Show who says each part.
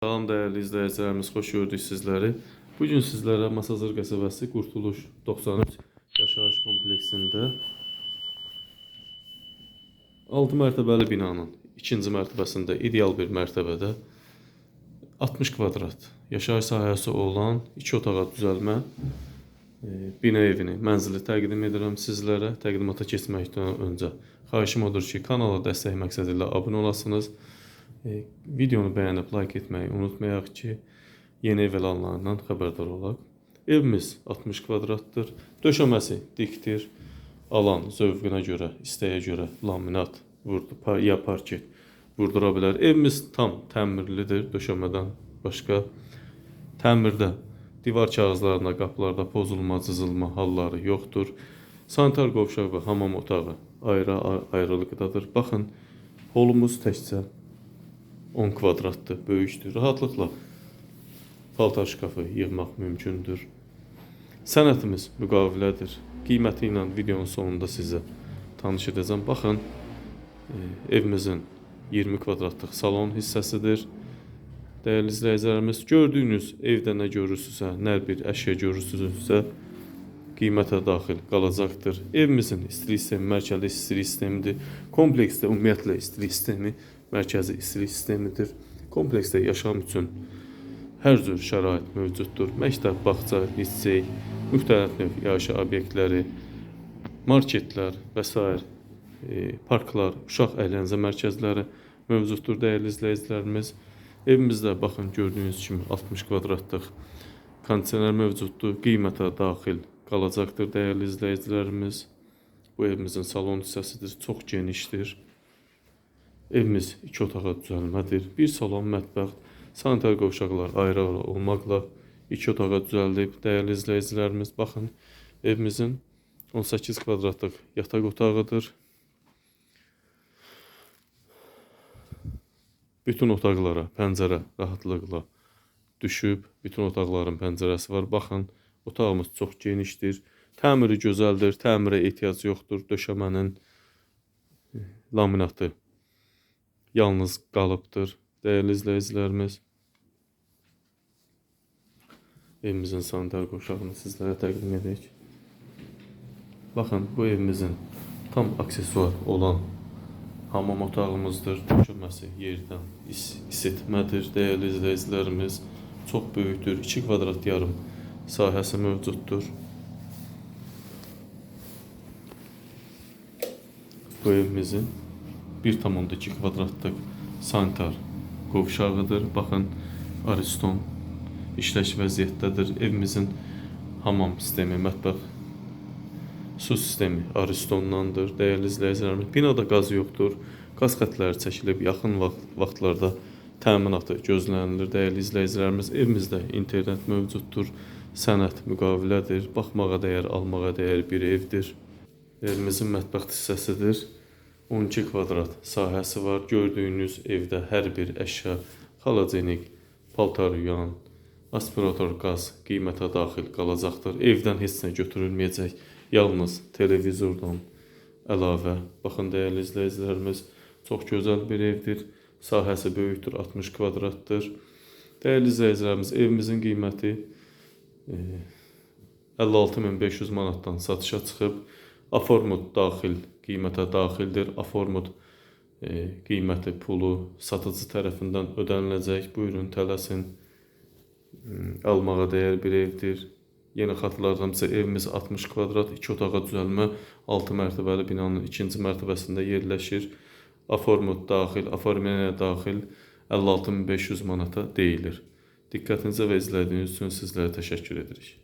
Speaker 1: Salam dəyərli izləyicilərimiz, xoş gördük sizləri. Bu gün sizlərə Masazır qəsəbəsi Qurtuluş 93 yaşayış kompleksində 6 mərtəbəli binanın ikinci mərtəbəsində ideal bir mərtəbədə 60 kvadrat yaşayış sahəsi olan 2 otağa düzəlmə e, bina evini, mənzili təqdim edirəm sizlərə. Təqdimata keçməkdən öncə xahişim odur ki, kanala dəstək məqsədi ilə abunə olasınız. E, videonu bəyənib like etməyi unutmayaq ki, yeni ev elanlarından xəbərdar olaq. Evimiz 60 kvadratdır. Döşəməsi dikdir. Alan zövqünə görə, istəyə görə laminat vurdu, ya parket vurdura bilər. Evimiz tam təmirlidir. Döşəmədən başqa təmirdə divar kağızlarında, qapılarda pozulma, cızılma halları yoxdur. Sanitar qovşaq və hamam otağı ayrı ayrılıqdadır. Baxın, holumuz təkcə 10 kvadratdır, böyükdür. Rahatlıqla paltar şkafı yığmaq mümkündür. Sənətimiz müqavilədir. Qiyməti ilə videonun sonunda sizə tanış edəcəm. Baxın, e, evimizin 20 kvadratlıq salon hissəsidir. Dəyərli izləyicilərimiz, gördüyünüz evdə nə görürsünüzsə, nə bir əşya görürsünüzsə, qiymətə daxil qalacaqdır. Evimizin istilik sistemi mərkəzi istilik sistemidir. Kompleksdə ümumiyyətlə istilik sistemi mərkəzi istilik sistemidir. Kompleksdə yaşam üçün hər cür şərait mövcuddur. Məktəb, bağça, lisey, müxtəlif növ yaşayış obyektləri, marketlər və s. E, parklar, uşaq əyləncə mərkəzləri mövcuddur dəyərli izləyicilərimiz. Evimizdə baxın gördüyünüz kimi 60 kvadratlıq kondisioner mövcuddur. Qiymətə daxil qalacaqdır dəyərli izləyicilərimiz. Bu evimizin salon hissəsidir, çox genişdir. Evimiz iki otağa düzəlmədir. Bir salon, mətbəx, sanitar qovşaqlar ayrı-ayrı olmaqla iki otağa düzəldib. Dəyərli izləyicilərimiz, baxın, evimizin 18 kvadratlıq yataq otağıdır. Bütün otaqlara pəncərə rahatlıqla düşüb. Bütün otaqların pəncərəsi var. Baxın, otağımız çox genişdir. Təmiri gözəldir. Təmirə ehtiyac yoxdur. Döşəmənin laminatı yalnız qalıbdır. Dəyərli izləyicilərimiz, evimizin sanitar qovşağını sizlərə təqdim edək. Baxın, bu evimizin tam aksesuar olan hamam otağımızdır. Döşəməsi yerdən is isitmədir. Dəyərli izləyicilərimiz, çox böyükdür. 2 kvadrat yarım sahəsi mövcuddur. Bu evimizin 1,2 kvadratlıq sanitar qovşağıdır. Baxın, Ariston işləş vəziyyətdədir. Evimizin hamam sistemi, mətbəx su sistemi Aristondandır. Dəyərli izləyicilərimiz, binada qaz yoxdur. Qaz xətləri çəkilib yaxın vaxt vaxtlarda təminatı gözlənilir. Dəyərli izləyicilərimiz, evimizdə internet mövcuddur. Sənəd müqavilədir. Baxmağa dəyər, almağa dəyər bir evdir. Evimizin mətbəx hissəsidir. 12 kvadrat sahəsi var. Gördüyünüz evdə hər bir əşya, xalacenik, paltar yuyan, aspirator qaz qiymətə daxil qalacaqdır. Evdən heç nə götürülməyəcək. Yalnız televizordan əlavə. Baxın dəyərli izləyicilərimiz, çox gözəl bir evdir. Sahəsi böyükdür, 60 kvadratdır. Dəyərli izləyicilərimiz, evimizin qiyməti e, 56500 manatdan satışa çıxıb. Aformut daxil qiymətə daxildir. Aformut e, qiyməti pulu satıcı tərəfindən ödəniləcək. Buyurun tələsin. Hmm, Almağa dəyər bir evdir. Yenə xatırladıramsa evimiz 60 kvadrat, 2 otağa düzəlmə, 6 mərtəbəli binanın ikinci mərtəbəsində yerləşir. Aformut daxil, aformiyaya daxil 56500 manata deyilir. Diqqətinizə və izlədiyiniz üçün sizlərə təşəkkür edirik.